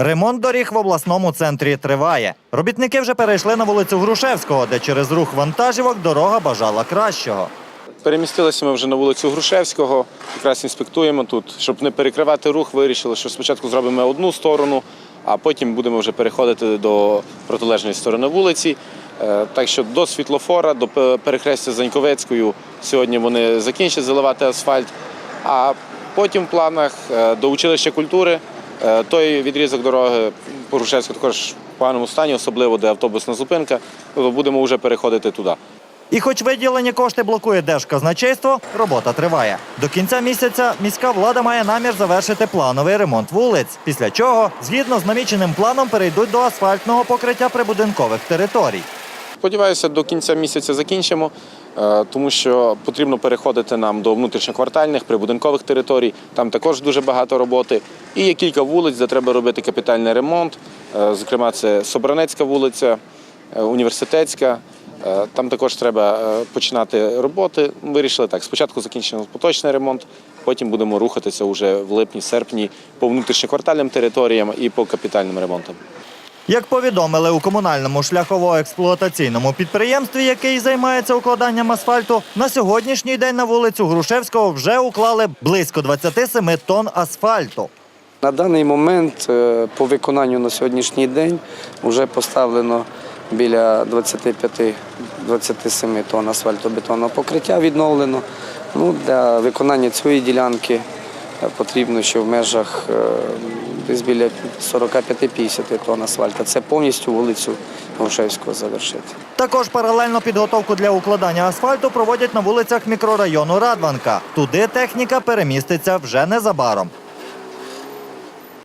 Ремонт доріг в обласному центрі триває. Робітники вже перейшли на вулицю Грушевського, де через рух вантажівок дорога бажала кращого. Перемістилися ми вже на вулицю Грушевського, якраз інспектуємо тут. Щоб не перекривати рух, вирішили, що спочатку зробимо одну сторону, а потім будемо вже переходити до протилежної сторони вулиці. Е, Так що до світлофора, до перехрестя Заньковецькою сьогодні вони закінчать заливати асфальт. А потім в планах е, до училища культури той відрізок дороги по Грушевську також в поганому стані, особливо де автобусна зупинка. Будемо вже переходити туди. І хоч виділені кошти блокує Держказначейство, робота триває. До кінця місяця міська влада має намір завершити плановий ремонт вулиць, після чого, згідно з наміченим планом, перейдуть до асфальтного покриття прибудинкових територій. Сподіваюся, до кінця місяця закінчимо, е, тому що потрібно переходити нам до внутрішньоквартальних прибудинкових територій. Там також дуже багато роботи. І є кілька вулиць, де треба робити капітальний ремонт. Е, Зокрема, це Собранецька вулиця, е, університетська. Там також треба починати роботи. Вирішили так: спочатку закінчимо поточний ремонт, потім будемо рухатися вже в липні-серпні по внутрішньоквартальним територіям і по капітальним ремонтам. Як повідомили у комунальному шляхово-експлуатаційному підприємстві, який займається укладанням асфальту, на сьогоднішній день на вулицю Грушевського вже уклали близько 27 тонн асфальту. На даний момент е, по виконанню на сьогоднішній день вже поставлено біля 25-27 тонн асфальтобетонного покриття відновлено. Ну, для виконання цієї ділянки е, потрібно ще в межах е, десь біля 45-50 тонн асфальту. Це повністю вулицю Грушевського завершити. Також паралельно підготовку для укладання асфальту проводять на вулицях мікрорайону Радванка. Туди техніка переміститься вже незабаром.